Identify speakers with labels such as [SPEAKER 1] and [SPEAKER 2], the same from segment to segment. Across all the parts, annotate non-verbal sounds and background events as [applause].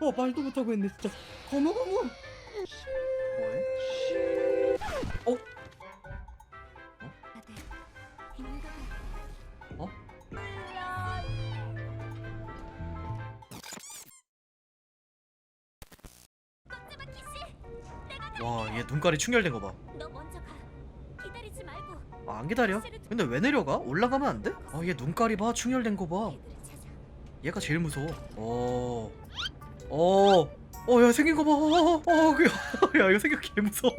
[SPEAKER 1] 어 말도 못하고 했네 진짜 거무거무
[SPEAKER 2] 뭐해? 어? 와, 얘 눈깔이 충혈된 거 봐.
[SPEAKER 3] 너 먼저 가. 기다리지 말고
[SPEAKER 2] 아, 안 기다려? 근데 왜 내려가? 올라가면 안 돼? 아, 얘 눈깔이 봐. 충혈된 거 봐.
[SPEAKER 3] 애들을 찾아.
[SPEAKER 2] 얘가 제일 무서워. 어. 어. 어, 야, 생긴 거 봐. 어, 어, 그, [laughs] 야, 이거 생각 개 무서워.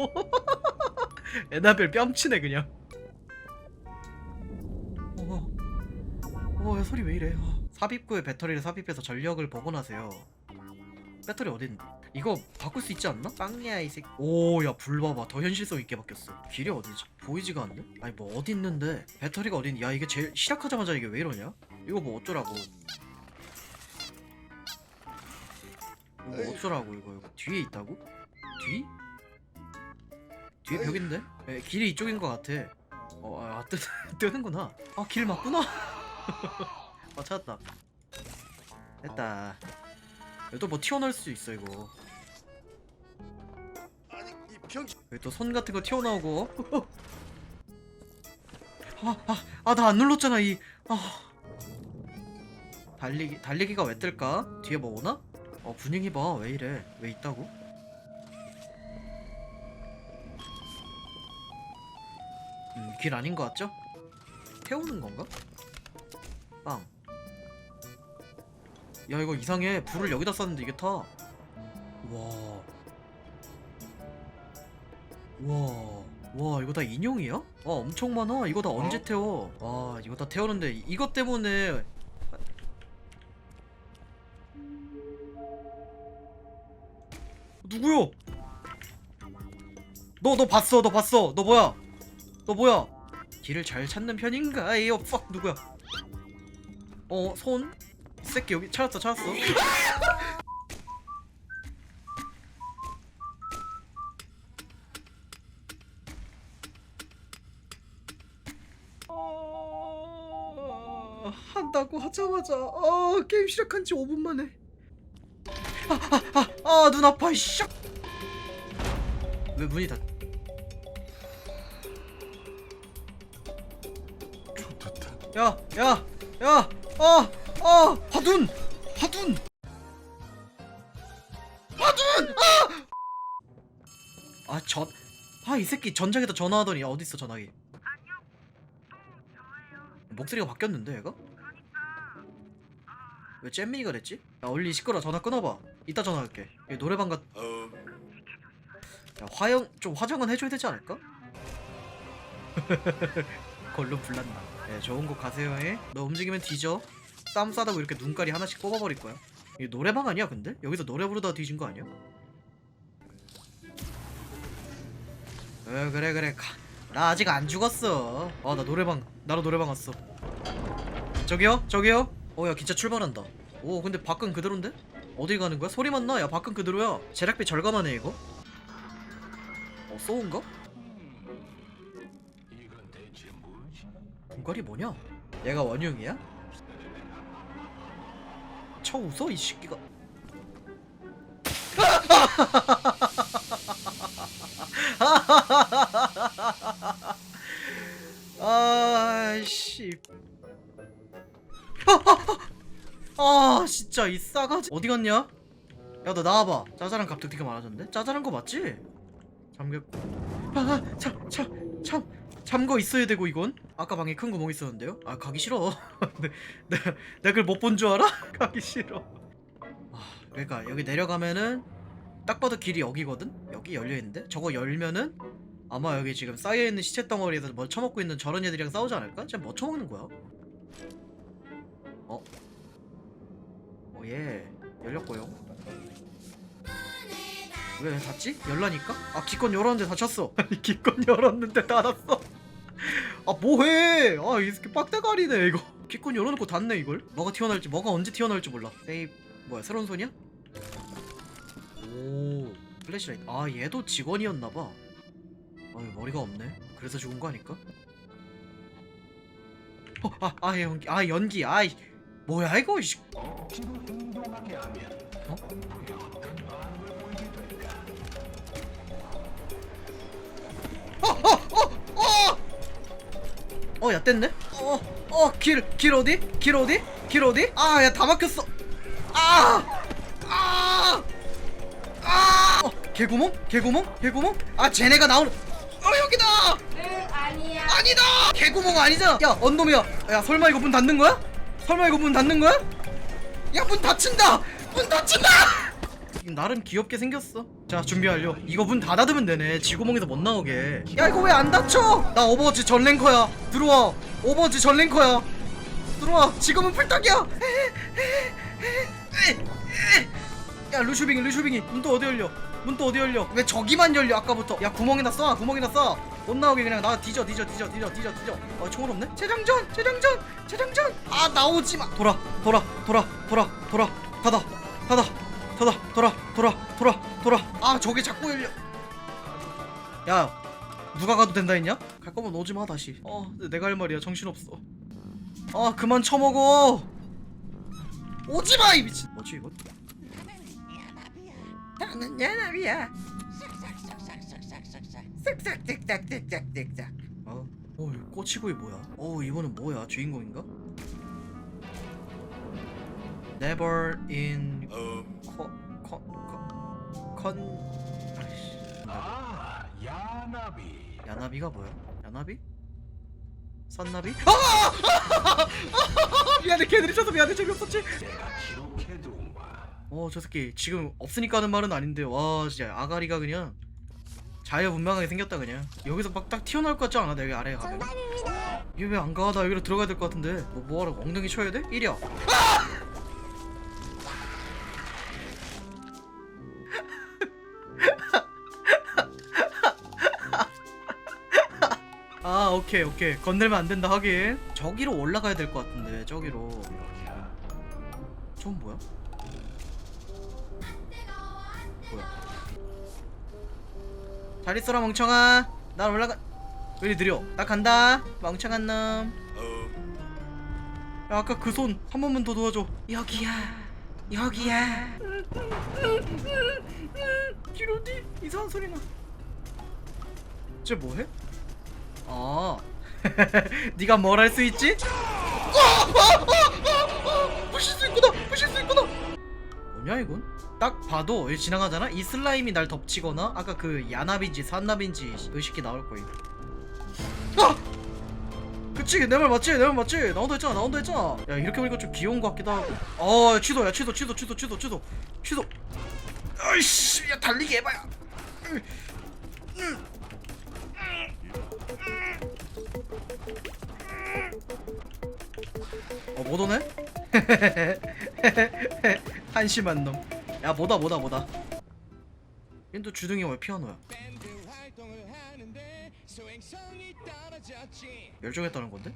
[SPEAKER 2] 에나벨 뺨치네, 그냥. 어. 어, 야, 소리 왜 이래. 어. 삽입구에 배터리를 삽입해서 전력을 복원하세요. 배터리 어딨는데? 이거 바꿀 수 있지 않나? 빵야 이 새끼. 오, 야, 불 봐봐. 더 현실성 있게 바뀌었어. 길이 어디지? 보이지가 않네? 아니, 뭐 어디 있는데? 배터리가 어디 있니? 야, 이게 제일 시작하자마자 이게 왜 이러냐? 이거 뭐 어쩌라고. 이거 어쩌라고 이거 이거 뒤에 있다고? 뒤? 뒤에 벽인데? 에, 길이 이쪽인 것 같아 어, 아, 뜨, [laughs] 뜨는구나 아 길 맞구나 [laughs] 아 찾았다 됐다 여기 또뭐 튀어나올 수 있어 이거
[SPEAKER 4] 아니 이 병신
[SPEAKER 2] 여기 또손 같은 거 튀어나오고 아 아 아 나 안 눌렀잖아 이 아. 달리기 달리기가 왜 뜰까? 뒤에 뭐 오나? 어 분위기 봐 왜 이래 왜 있다고? 음 길 아닌 것 같죠? 태우는 건가? 빵. 야 이거 이상해 불을 여기다 쐈는데 이게 타. 와. 와, 와 이거 다 인형이야? 아 엄청 많아. 이거 다 언제 태워? 와 이거 다 태우는데 이- 이것 때문에 너 너 봤어? 너 봤어? 너 뭐야? 너 뭐야? 길을 잘 찾는 편인가? 에이, 팍 누구야? 어, 손? 이 새끼 여기 찾았어, 찾았어. 어, 한다고 하자마자 어, 게임 시작한 지 5분 만에 아, 눈 아파, 씨. 왜 문이 닫? 야, 야, 야, 아, 아, 화둔, 화둔, 화둔, 아, 아, 전, 아, 이 새끼 전작에다 전화하더니 야, 어디 있어 전화기? 목소리가 바뀌었는데 얘가? 왜 잼민이가 됐지? 야, 얼리 시끄러 전화 끊어봐. 이따 전화할게. 여기 노래방 가.
[SPEAKER 4] 어
[SPEAKER 2] 야, 화영 좀 화장은 해줘야 되지 않을까? [laughs] 걸로 불났나? 예, 좋은 곳 가세요, 해. 너 움직이면 뒤져. 쌈 싸다고 이렇게 눈깔이 하나씩 뽑아버릴 거야. 이 노래방 아니야, 근데? 여기서 노래 부르다 뒤진 거 아니야? 어, 그래 그래 가. 나 아직 안 죽었어. 아, 나 노래방 나로 노래방 왔어. 저기요, 저기요. 어, 야, 기차 출발한다. 오, 근데 밖은 그대로인데? 어딜 가는 거야? 소리만 나. 야, 밖은 그대로야. 제작비 절감하네 이거. 어, 소운가? 분갈이 뭐냐? 얘가 원흉이야? 쳐 웃어 이 새끼가. [laughs] 아씨. 아 진짜 이 싸가지 어디 갔냐? 야 너 나와봐. 짜잘한 갑툭 되게 많아졌는데? 짜잘한 거 맞지? 잠겼고. 아참참참 참. 잠거 있어야 되고 이건 아까 방에 큰 구멍 있었는데요 아 가기 싫어 [laughs] 내, 내, 내가 그걸 못 본 줄 알아? [laughs] 가기 싫어 아 그러니까 여기 내려가면은 딱 봐도 길이 여기거든 여기 열려있는데 저거 열면은 아마 여기 지금 쌓여있는 시체 덩어리에서 뭐 처먹고 있는 저런 애들이랑 싸우지 않을까? 지금 뭐 처먹는 거야? 어? 오예 열렸고요 왜 닫지? 열라니까? 아 기껏 열었는데 닫혔어. [laughs] 아니 기껏 열었는데 닫았어. 아 뭐해? 아이 새끼 빡대가리네 이거. 기껏 열어놓고 닫네 이걸? 뭐가 튀어나올지 뭐가 언제 튀어나올지 몰라. 세이브 뭐야 새로운 손이야? 오 플래시라이트. 아 얘도 직원이었나봐. 아유 머리가 없네. 그래서 죽은 거 아닐까? 어, 아, 아 연기 아 연기. 아이 뭐야 이거 어? 어, 어, 어, 어! 어, 야, 뗐네? 어, 어, 길, 길 어디? 길 어디? 길 어디? 아, 야, 다 막혔어. 아! 아! 아! 어, 개구멍? 개구멍? 개구멍? 아, 쟤네가 나오는. 어, 여기다!
[SPEAKER 3] 응 아니야
[SPEAKER 2] 아니다! 개구멍 아니잖아! 야, 언놈이야! 야, 설마 이거 문 닫는 거야? 설마 이거 문 닫는 거야? 야, 문 닫힌다! 문 닫힌다! 나름 귀엽게 생겼어. 자, 준비 완료. 이거 문다 닫으면 되네. 지구멍에서 못 나오게. 야, 이거 왜 안 닫혀? 나 오버워치 전 랭커야. 들어와. 오버워치 전 랭커야. 들어와. 지금은 풀떡이야. 야, 루슈빙이, 루슈빙이. 문 또 어디 열려? 문 또 어디 열려? 왜 저기만 열려? 아까부터. 야, 구멍에다 쏴. 구멍에다 쏴. 못 나오게 그냥 나 뒤져, 뒤져, 뒤져, 뒤져, 뒤져, 뒤져. 어, 총알 없네? 재장전, 재장전, 재장전. 아, 나오지 마. 돌아, 돌아, 돌아, 돌아, 돌아. 닫아, 닫아, 닫아, 돌아, 돌아, 돌아, 돌아. 아, 저게 자꾸 열려. 야, 누가 가도 된다 했냐? 갈 거면 오지 마 다시. 어, 내가 할 말이야. 정신 없어. 아, 그만 처먹어. 오지 마, 이 미친. 뭐지 이거? 나는 야나비야. 쓱싹쓱싹쓱싹쓱싹. 어, 어, 이 꼬치구이 뭐야? 어, 이번엔 뭐야? 주인공인가? Never in
[SPEAKER 4] 음,
[SPEAKER 2] con con con 아이씨.
[SPEAKER 4] 아, 야나비.
[SPEAKER 2] 야나비가 뭐야? 야나비? 산나비? 아! [laughs] 미안해 걔들이 쳐서 미안해 재미없었지?
[SPEAKER 4] 내가 기록해둔와.
[SPEAKER 2] 어저 새끼 지금 없으니까 하는 말은 아닌데 와 진짜 아가리가 그냥 자유분방하게 생겼다 그냥 여기서 막 딱 튀어나올 것 같지 않아 내가 아래에 가면 이게 왜 안 가? 나 여기로 들어가야 될 것 같은데 뭐 뭐하라고 엉덩이 쳐야 돼? 이리야 아 오케이 오케이. 건들면 안 된다 하긴 저기로 올라가야 될 것 같은데 저기로. 전 뭐야? 뭐야? 잘 있어라 멍청아. 난 올라가 왜 이리 느려. 나 간다. 멍청한 놈.
[SPEAKER 4] 어,
[SPEAKER 2] 야, 아까 그 손 한 번만 더 도와줘. 여기야. 여기야. 기로디 이상한 소리 나 쟤 뭐해? 아 [laughs] 네가 뭘 할 수 있지? 부실 수 있구나 부실 수 있구나. 뭐냐 이건? 딱 봐도 여기 지나가잖아? 이 슬라임이 날 덮치거나 아까 그 야납인지 산납인지 의식이 나올 거임. 아! 그치? 내 말 맞지? 내 말 맞지? 나온다 했잖아 나온다 했잖아. 야 이렇게 보니까 좀 귀여운 것 같기도 하고. 어 취소야 취소 취소 취소 취소 취소 취소. 아이씨 야 달리기 해봐야. 어 못 오네? [laughs] 한심한 놈 야 뭐다 뭐다 뭐다 얜또 주둥이 왜 피아노야 멸종했다는 건데?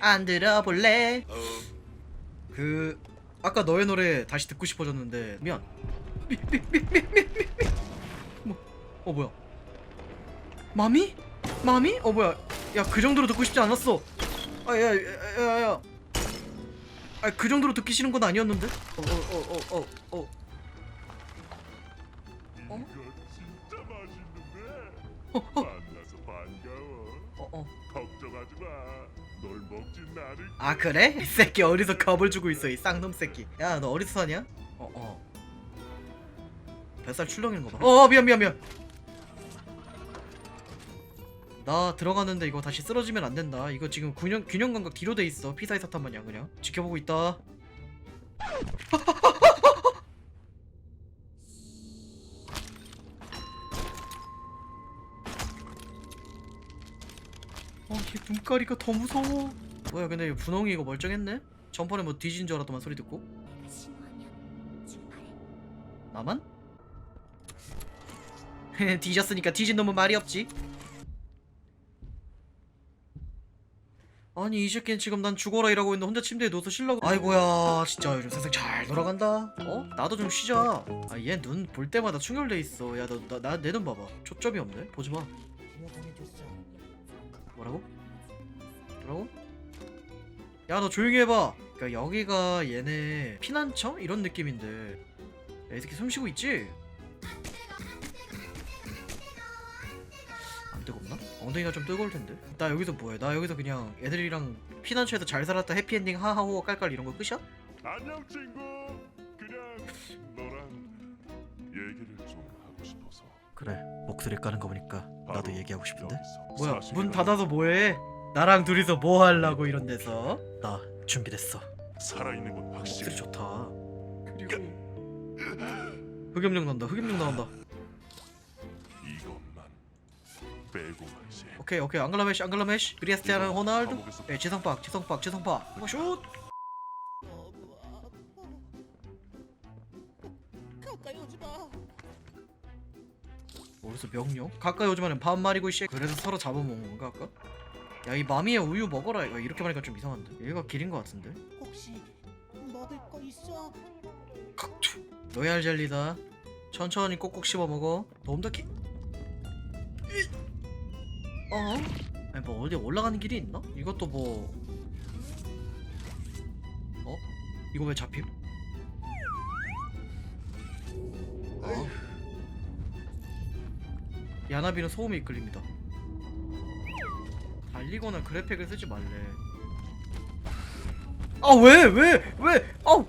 [SPEAKER 2] 안 들어볼래
[SPEAKER 4] 어,
[SPEAKER 2] 그 아까 너의 노래 다시 듣고 싶어졌는데 미안 미 미 미 미 미미 뭐? 어 뭐야 마미? 마미? 어 뭐야 야 그 정도로 듣고 싶지 않았어 아야야야야 아그 정도로 듣기 싫은 건 아니었는데 어 어 어 어어 어, 어, 어?
[SPEAKER 4] 이거 진짜 맛있는데.
[SPEAKER 2] 어, 어,
[SPEAKER 4] 만나서 반가워.
[SPEAKER 2] 어, 어.
[SPEAKER 4] 걱정하지 마. 널 먹진 나를.
[SPEAKER 2] 아 그래? 이 새끼 어디서 겁을 주고 있어 이 쌍놈 새끼 야 너 어디서 사냐? 어어 뱃살 출렁이는 거봐 어 미안 미안 미안 나 들어가는데 이거 다시 쓰러지면 안 된다. 이거 지금 균형, 균형 감각 뒤로 돼 있어. 피사의 사탄 마냥 그냥. 지켜보고 있다. [laughs] 아얘 눈가리가 더 무서워. 뭐야 근데 이 분홍이 이거 멀쩡했네? 전번에 뭐 뒤진 줄 알았더만 소리 듣고. 나만? [laughs] 뒤졌으니까 뒤진 놈은 말이 없지 아니 이 새끼는 지금 난 죽어라 이라고 있는데 혼자 침대에 누워서 쉬려고 아이고야 진짜 요즘 세상 잘 돌아간다 어? 나도 좀 쉬자 아 얘 눈 볼 때마다 충혈돼 있어 야너나내 눈 봐봐 초점이 없네 보지마 뭐라고? 뭐라고? 야 너 조용히 해봐 그러니까 여기가 얘네 피난처 이런 느낌인데 야, 이 새끼 숨 쉬고 있지? 안 뜨겁나? 엉덩이가 좀 뜨거울 텐데. 나 여기서 뭐해? 나 여기서 그냥 애들이랑 피난처에서 잘 살았다 해피엔딩 하하호 깔깔 이런 거 끝이야?
[SPEAKER 4] 안녕 친구. 그냥 너랑 얘기를 좀 하고 싶어서.
[SPEAKER 2] 그래 목소리 까는 거 보니까 나도
[SPEAKER 4] 바로
[SPEAKER 2] 얘기하고 싶은데.
[SPEAKER 4] 여기서
[SPEAKER 2] 뭐야 문 닫아서 뭐해? 나랑 둘이서 뭐 하려고 이런 데서? 나 준비됐어.
[SPEAKER 4] 살아있는 건
[SPEAKER 2] 목소리
[SPEAKER 4] 확실해.
[SPEAKER 2] 좋다. 그리고 흑염룡 나온다. 흑염룡 나온다.
[SPEAKER 4] 빼고 말이지.
[SPEAKER 2] 오케이 오케이 앙글라 메시 앙글라 메시 크리스티아노
[SPEAKER 4] 이거
[SPEAKER 2] 호날두
[SPEAKER 4] 감옥에서
[SPEAKER 2] 예 지성박 지성박 지성박 이거 슛
[SPEAKER 5] 너무 아파. 가까이 오지 마.
[SPEAKER 2] 어디서 명령? 가까이 오지마는 반말이고 씨 그래서 서로 잡아먹는 건가 아까? 야 이 마미의 우유 먹어라 이거 이렇게 말하니까 좀 이상한데 얘가 길인 것 같은데
[SPEAKER 5] 혹시 먹을 거 있어?
[SPEAKER 2] 로얄 젤리다 천천히 꼭꼭 씹어 먹어 놈더키 어? 아니 뭐 어디 올라가는 길이 있나? 이것도 뭐 어? 이거 왜 잡힘? 어? 야나비는 소음이 이끌립니다 달리거나 그래픽을 쓰지 말래 아 왜? 왜? 왜? 아우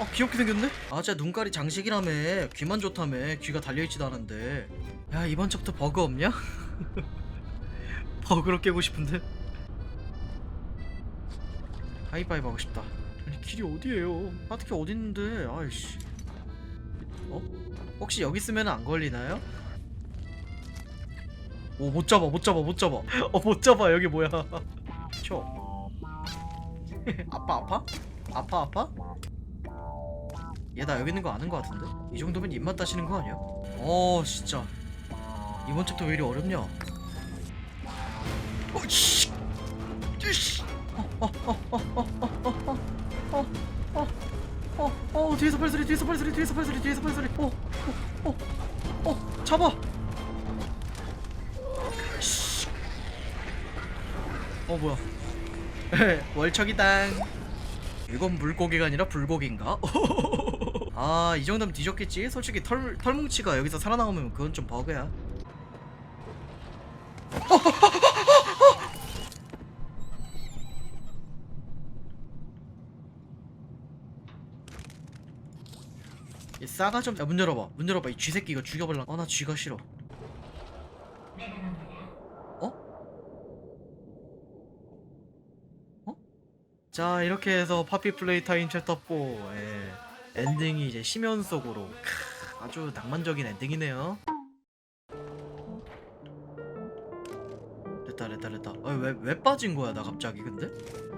[SPEAKER 2] 아 귀엽게 생겼네? 아 진짜 눈깔이 장식이라며 귀만 좋다며 귀가 달려있지도 않은데 야 이번 챕터 버그 없냐? [laughs] 버그로 깨고 싶은데 하이파이브 하고 싶다 아니 길이 어디에요 하트키 어딨는데 아이씨 어? 혹시 여기 있으면 안 걸리나요? 오 못 잡아 못 잡아 못 잡아 [laughs] 어 못 잡아 여기 뭐야 [laughs] 쳐 [laughs] 아파 아파? 아파 아파? 얘 나 여기 있는 거 아는 거 같은데? 이 정도면 입맛 따시는 거 아니야? 어 진짜 이번 챕터 왜 이리 어렵냐? 어씨 씨. 어어어어어어어 뒤에서 발소리 뒤에서 발소리 뒤에서 발소리 뒤에서 발소리 어어어어 잡아 어 뭐야 월척이당 이건 물고기가 아니라 불고기인가? 아 이 정도면 뒤졌겠지? 솔직히 털, 털뭉치가 여기서 살아나오면 그건 좀 버그야 이 싸가 좀, 야, 문 열어봐. 문 열어봐. 이 쥐새끼 이거 죽여볼라. 아, 나 쥐가 싫어. 어? 어? 자, 이렇게 해서 파피 플레이 타임 챕터 4. 예. 엔딩이 이제 심연 속으로. 크, 아주 낭만적인 엔딩이네요. 됐다, 됐다, 됐다. 아, 왜, 왜 빠진 거야, 나 갑자기, 근데?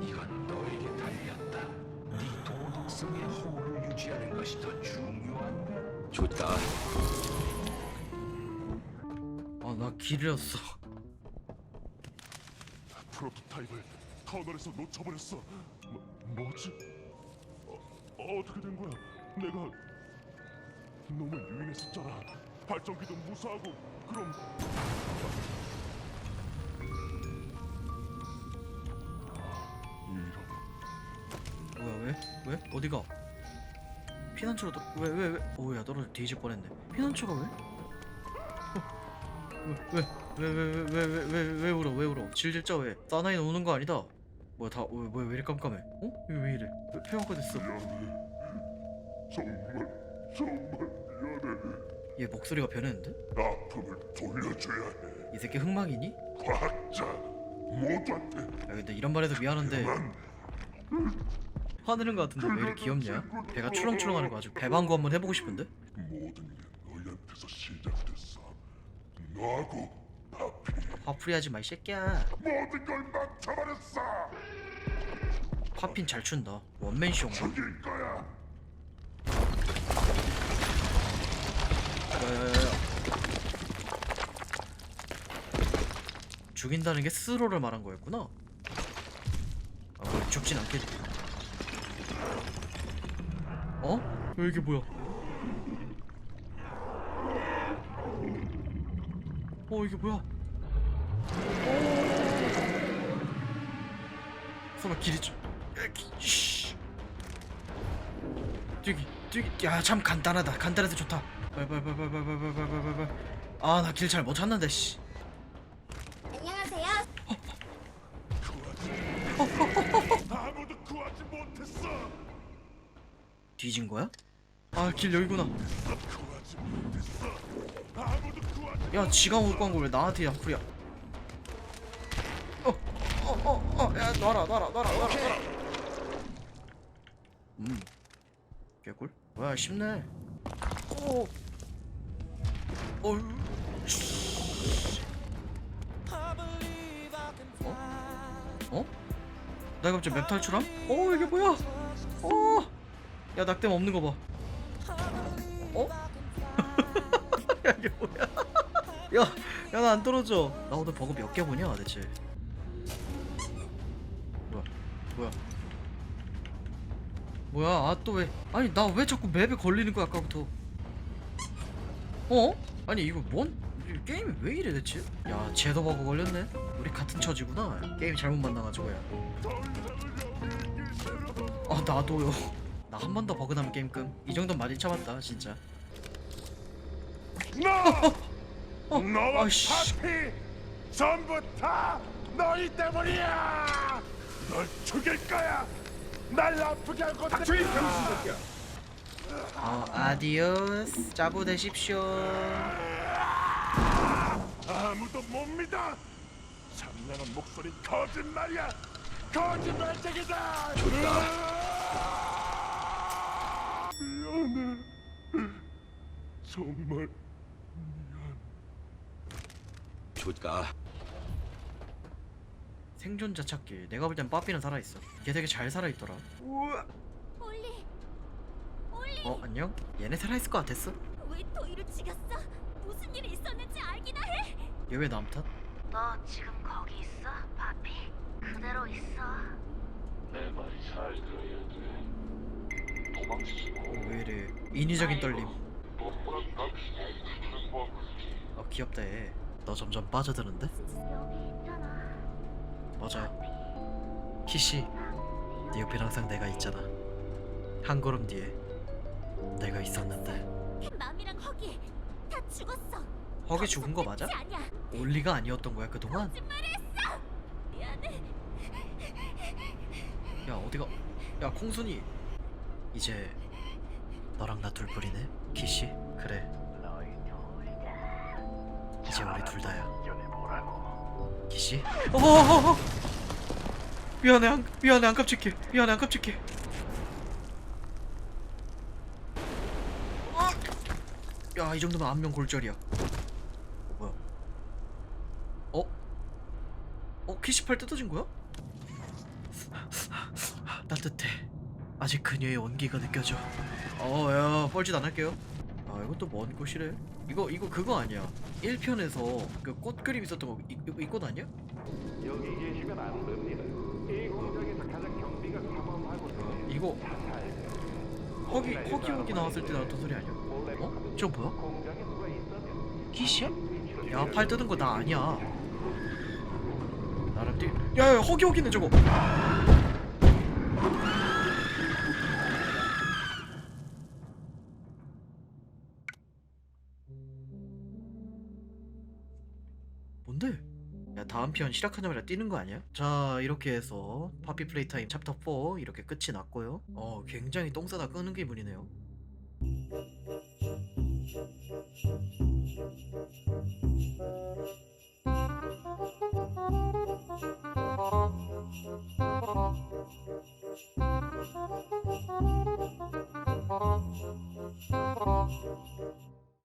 [SPEAKER 6] 이건 너에게 달렸다. 네 도덕성의 호를 유지하는 것이 더 중요한가? 좋다.
[SPEAKER 2] 아, 나 길잃었어.
[SPEAKER 4] 프로토타입을 터널에서 놓쳐버렸어. 뭐, 뭐지? 어, 어떻게 된 거야? 내가 놈을 유인했었잖아. 발전기도 무사하고 그럼 이런
[SPEAKER 2] 뭐야 왜? 왜? 어디가? 피난처로 또왜왜 왜? 오야 떨어져 뒤질 뻔했네. 피난처가 왜? 어. 왜? 왜? 왜? 왜? 왜? 왜? 왜? 왜 울어? 왜 울어? 질질 짜 왜? 사나이 오는 거 아니다. 뭐야 다 왜, 뭐야 왜 이리 깜깜해? 어? 이거 왜 이래? 왜 폐허가 됐어?
[SPEAKER 4] 미안해. 정말 정말 미안해.
[SPEAKER 2] 얘 목소리가 변했는데?
[SPEAKER 4] 아픔을 돌려줘야 해.
[SPEAKER 2] 이 새끼 흑막이니?
[SPEAKER 4] 과학자 모두한테
[SPEAKER 2] 야 근데 이런 말해서 미안한데
[SPEAKER 4] 난
[SPEAKER 2] 화내는 거 같은데 왜 이렇게 귀엽냐? 배가 출렁출렁하는 거 아주 배방구 한번 해보고 싶은데?
[SPEAKER 4] 모든 게 너희한테서 시작됐어. 너하고 파피
[SPEAKER 2] 화풀이하지 마 이 새끼야.
[SPEAKER 4] 모든 걸 망쳐버렸어.
[SPEAKER 2] 파핀 잘 춘다. 원맨 쇼인가?
[SPEAKER 4] 죽일 거야.
[SPEAKER 2] 야야야야. 죽인다는 게 스스로를 말한 거였구나. 아, 죽진 않겠지. 어? 왜 이게 뭐야? 어 이게 뭐야? 오! 설마 길이 좀... 뛰기 뛰기 야참 간단하다 간단해서 좋다 빨빨빨빨빨빨빨빨빨빨 아나 길 잘 못 찾는데 씨 뒤진 거야? 아 길 여기구나. 야 지가 못 구한 걸왜 나한테 양풀이야 어어어어야 놔라 놔라 놔라 놔라 놔라 음 개꿀 뭐야 쉽네 오 어휴 씨. 어? 어? 나 갑자기 맵 탈출함? 어 이게 뭐야? 어? 야 낙뎀 없는 거 봐. 어? [laughs] 야 이게 뭐야? [laughs] 야, 야 나 안 떨어져. 나 오늘 버그 몇 개 보냐 대체? 뭐야? 뭐야? 뭐야? 아 또 왜? 아니 나 왜 자꾸 맵에 걸리는 거야 아까부터? 어? 아니 이거 뭔? 이 게임이 왜 이래 대체? 야 쟤도 버그 걸렸네. 우리 같은 처지구나. 게임 잘못 만나가지고 야. 아 나도요. 나 한 번 더 버그 나면 게임 끔. 이 정도는 많이 참았다 진짜.
[SPEAKER 4] 너
[SPEAKER 2] 어,
[SPEAKER 4] 너와
[SPEAKER 2] 아이씨.
[SPEAKER 4] 파피 전부 다 너희 때문이야. 널 죽일 거야. 날 아프게 할 것들. 닥쳐 이 병신새끼야.
[SPEAKER 2] 어, 아디오스. 짜부 되십시오.
[SPEAKER 4] 아무도 못 믿어. 장난한 목소리 거짓말이야. 거짓말쟁이다. 미안해. 정말
[SPEAKER 6] 좋다.
[SPEAKER 2] 생존자 찾기. 내가 볼 땐 빠삐는 살아있어. 얘 되게 잘 살아있더라. 우와.
[SPEAKER 3] 올리. 올리.
[SPEAKER 2] 어, 안녕? 얘네 살아있을 것 같았어?
[SPEAKER 3] 왜 도희를 죽였어? 무슨 일이 있었는지 알기나 해.
[SPEAKER 2] 얘 왜 남 탓?
[SPEAKER 3] 너 지금 거기 있어, 파피? 그대로 있어.
[SPEAKER 4] 내 말이 잘 들어야 돼. 도망치지 마.
[SPEAKER 2] 어, 왜 이래. 인위적인 떨림. 어, 귀엽다 얘. 너 점점 빠져드는데? 맞아. 키씨, 네 옆엔 항상 내가 있잖아. 한 걸음 뒤에 내가 있었는데.
[SPEAKER 3] 맘이랑 허기 다 죽었어.
[SPEAKER 2] 허기 죽은 거 맞아?
[SPEAKER 3] 아니야.
[SPEAKER 2] 올리가 아니었던 거야 그동안?
[SPEAKER 3] 거짓말했어. 미안해.
[SPEAKER 2] 야 어디가? 야 콩순이. 이제 너랑 나 둘뿐이네. 키씨, 그래. 이제 우리 둘 다야. 키씨. 어어어어. 미안해 안 미안해 안 깜찍해. 미안해 안 깜찍해. 야, 이 정도면 안면 골절이야. 어? 어, 키시 팔 뜯어진 거야? 따뜻해. 아직 그녀의 온기가 느껴져. 어, 야, 뻘짓 안 할게요. 아, 이것도 먼 곳이래. 이거 이거 그거 아니야. 1편에서 그 꽃 그림 있었던 거 이, 이, 이꽃 아니야?
[SPEAKER 7] 여기 계시면 안 됩니다. 이 공장에서 가장 경비가 삼엄하고
[SPEAKER 2] 이거 허기 허기 연기 나왔을 때 나왔던 소리 아니야? 어? 저 뭐야? 기시야? 야, 팔 뜯은 거나 아니야. 나랑 뛰. 야, 야, 허기 허기네 저거. 다음 편 시작하자마자 뛰는 거 아니야? 자 이렇게 해서 파피 플레이 타임 챕터 4 이렇게 끝이 났고요 어 굉장히 똥 싸다 끄는 기분이네요